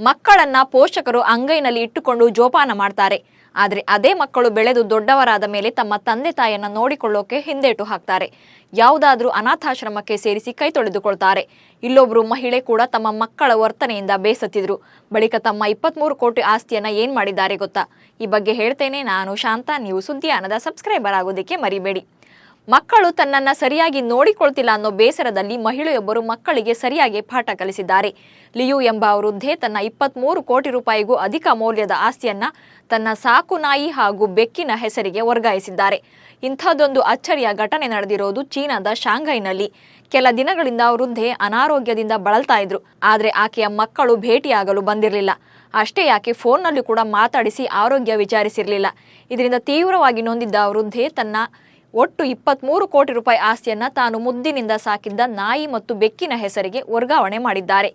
ಮಕ್ಕಳನ್ನ ಪೋಷಕರು ಅಂಗೈನಲ್ಲಿ ಇಟ್ಟುಕೊಂಡು ಜೋಪಾನ ಮಾಡ್ತಾರೆ. ಆದರೆ ಅದೇ ಮಕ್ಕಳು ಬೆಳೆದು ದೊಡ್ಡವರಾದ ಮೇಲೆ ತಮ್ಮ ತಂದೆ ತಾಯಿಯನ್ನ ನೋಡಿಕೊಳ್ಳೋಕೆ ಹಿಂದೇಟು ಹಾಕ್ತಾರೆ. ಯಾವುದಾದ್ರೂ ಅನಾಥಾಶ್ರಮಕ್ಕೆ ಸೇರಿಸಿ ಕೈ ತೊಳೆದುಕೊಳ್ತಾರೆ. ಇಲ್ಲೊಬ್ರು ಮಹಿಳೆ ಕೂಡ ತಮ್ಮ ಮಕ್ಕಳ ವರ್ತನೆಯಿಂದ ಬೇಸತ್ತಿದ್ರು. ಬಳಿಕ ತಮ್ಮ ಇಪ್ಪತ್ಮೂರು ಕೋಟಿ ಆಸ್ತಿಯನ್ನ ಏನ್ ಮಾಡಿದ್ದಾರೆ ಗೊತ್ತಾ? ಈ ಬಗ್ಗೆ ಹೇಳ್ತೇನೆ ನಾನು ಶಾಂತ. ನೀವು ಸುದ್ದಿಯಾನದ ಸಬ್ಸ್ಕ್ರೈಬರ್ ಆಗೋದಕ್ಕೆ ಮರಿಬೇಡಿ. ಮಕ್ಕಳು ತನ್ನನ್ನು ಸರಿಯಾಗಿ ನೋಡಿಕೊಳ್ತಿಲ್ಲ ಅನ್ನೋ ಬೇಸರದಲ್ಲಿ ಮಹಿಳೆಯೊಬ್ಬರು ಮಕ್ಕಳಿಗೆ ಸರಿಯಾಗಿ ಪಾಠ ಕಲಿಸಿದ್ದಾರೆ. ಲಿಯು ಎಂಬ ವೃದ್ಧೆ ತನ್ನ ಇಪ್ಪತ್ಮೂರು ಕೋಟಿ ರೂಪಾಯಿಗೂ ಅಧಿಕ ಮೌಲ್ಯದ ಆಸ್ತಿಯನ್ನ ತನ್ನ ಸಾಕು ನಾಯಿ ಹಾಗೂ ಬೆಕ್ಕಿನ ಹೆಸರಿಗೆ ವರ್ಗಾಯಿಸಿದ್ದಾರೆ. ಇಂಥದ್ದೊಂದು ಅಚ್ಚರಿಯ ಘಟನೆ ನಡೆದಿರೋದು ಚೀನಾದ ಶಾಂಘೈನಲ್ಲಿ. ಕೆಲ ದಿನಗಳಿಂದ ವೃದ್ಧೆ ಅನಾರೋಗ್ಯದಿಂದ ಬಳಲ್ತಾ ಇದ್ರು. ಆದರೆ ಆಕೆಯ ಮಕ್ಕಳು ಭೇಟಿಯಾಗಲು ಬಂದಿರಲಿಲ್ಲ. ಅಷ್ಟೇ ಯಾಕೆ ಫೋನ್ನಲ್ಲಿ ಕೂಡ ಮಾತಾಡಿಸಿ ಆರೋಗ್ಯ ವಿಚಾರಿಸಿರಲಿಲ್ಲ. ಇದರಿಂದ ತೀವ್ರವಾಗಿ ನೊಂದಿದ್ದ ವೃದ್ಧೆ ತನ್ನ ಒಟ್ಟು ಇಪ್ಪತ್ಮೂರು ಕೋಟಿ ರೂಪಾಯಿ ಆಸ್ತಿಯನ್ನ ತಾನು ಮುದ್ದಿನಿಂದ ಸಾಕಿದ್ದ ನಾಯಿ ಮತ್ತು ಬೆಕ್ಕಿನ ಹೆಸರಿಗೆ ವರ್ಗಾವಣೆ ಮಾಡಿದ್ದಾರೆ.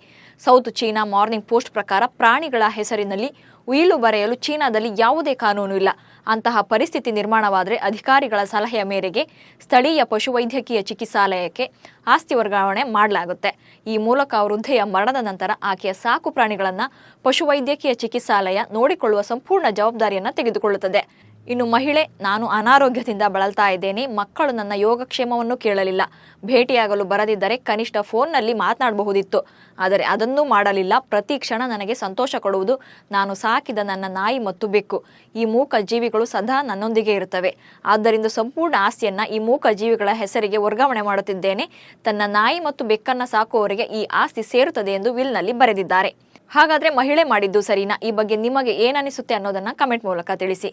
ಸೌತ್ ಚೀನಾ ಮಾರ್ನಿಂಗ್ ಪೋಸ್ಟ್ ಪ್ರಕಾರ ಪ್ರಾಣಿಗಳ ಹೆಸರಿನಲ್ಲಿ ಉಯಿಲು ಬರೆಯಲು ಚೀನಾದಲ್ಲಿ ಯಾವುದೇ ಕಾನೂನು ಇಲ್ಲ. ಅಂತಹ ಪರಿಸ್ಥಿತಿ ನಿರ್ಮಾಣವಾದರೆ ಅಧಿಕಾರಿಗಳ ಸಲಹೆಯ ಮೇರೆಗೆ ಸ್ಥಳೀಯ ಪಶುವೈದ್ಯಕೀಯ ಚಿಕಿತ್ಸಾಲಯಕ್ಕೆ ಆಸ್ತಿ ವರ್ಗಾವಣೆ ಮಾಡಲಾಗುತ್ತೆ. ಈ ಮೂಲಕ ವೃದ್ಧೆಯ ಮರಣದ ನಂತರ ಆಕೆಯ ಸಾಕು ಪ್ರಾಣಿಗಳನ್ನು ಪಶುವೈದ್ಯಕೀಯ ಚಿಕಿತ್ಸಾಲಯ ನೋಡಿಕೊಳ್ಳುವ ಸಂಪೂರ್ಣ ಜವಾಬ್ದಾರಿಯನ್ನು ತೆಗೆದುಕೊಳ್ಳುತ್ತದೆ. ಇನ್ನು ಮಹಿಳೆ, ನಾನು ಅನಾರೋಗ್ಯದಿಂದ ಬಳಲ್ತಾ ಇದ್ದೇನೆ. ಮಕ್ಕಳು ನನ್ನ ಯೋಗಕ್ಷೇಮವನ್ನು ಕೇಳಲಿಲ್ಲ. ಭೇಟಿಯಾಗಲು ಬರದಿದ್ದರೆ ಕನಿಷ್ಠ ಫೋನ್ನಲ್ಲಿ ಮಾತನಾಡಬಹುದಿತ್ತು. ಆದರೆ ಅದನ್ನೂ ಮಾಡಲಿಲ್ಲ. ಪ್ರತಿ ಕ್ಷಣ ನನಗೆ ಸಂತೋಷ ಕೊಡುವುದು ನಾನು ಸಾಕಿದ ನನ್ನ ನಾಯಿ ಮತ್ತು ಬೆಕ್ಕು. ಈ ಮೂಕ ಜೀವಿಗಳು ಸದಾ ನನ್ನೊಂದಿಗೆ ಇರುತ್ತವೆ. ಆದ್ದರಿಂದ ಸಂಪೂರ್ಣ ಆಸ್ತಿಯನ್ನು ಈ ಮೂಕ ಜೀವಿಗಳ ಹೆಸರಿಗೆ ವರ್ಗಾವಣೆ ಮಾಡುತ್ತಿದ್ದೇನೆ. ತನ್ನ ನಾಯಿ ಮತ್ತು ಬೆಕ್ಕನ್ನು ಸಾಕುವವರಿಗೆ ಈ ಆಸ್ತಿ ಸೇರುತ್ತದೆ ಎಂದು ವಿಲ್ನಲ್ಲಿ ಬರೆದಿದ್ದಾರೆ. ಹಾಗಾದ್ರೆ ಮಹಿಳೆ ಮಾಡಿದ್ದು ಸರಿನಾ? ಈ ಬಗ್ಗೆ ನಿಮಗೆ ಏನನಿಸುತ್ತೆ ಅನ್ನೋದನ್ನ ಕಮೆಂಟ್ ಮೂಲಕ ತಿಳಿಸಿ.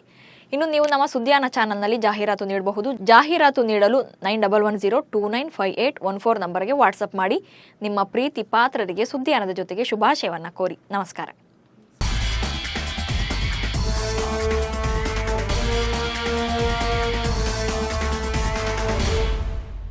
ಇನ್ನು ನೀವು ನಮ್ಮ ಸುದ್ದಿಯಾನ ಚಾನಲ್ನಲ್ಲಿ ಜಾಹೀರಾತು ನೀಡಬಹುದು. ಜಾಹೀರಾತು ನೀಡಲು nine double one zero two nine five eight one four ನಂಬರ್ಗೆ ವಾಟ್ಸಪ್ ಮಾಡಿ. ನಿಮ್ಮ ಪ್ರೀತಿ ಪಾತ್ರರಿಗೆ ಸುದ್ದಿಯಾನದ ಜೊತೆಗೆ ಶುಭಾಶಯವನ್ನು ಕೋರಿ. ನಮಸ್ಕಾರ.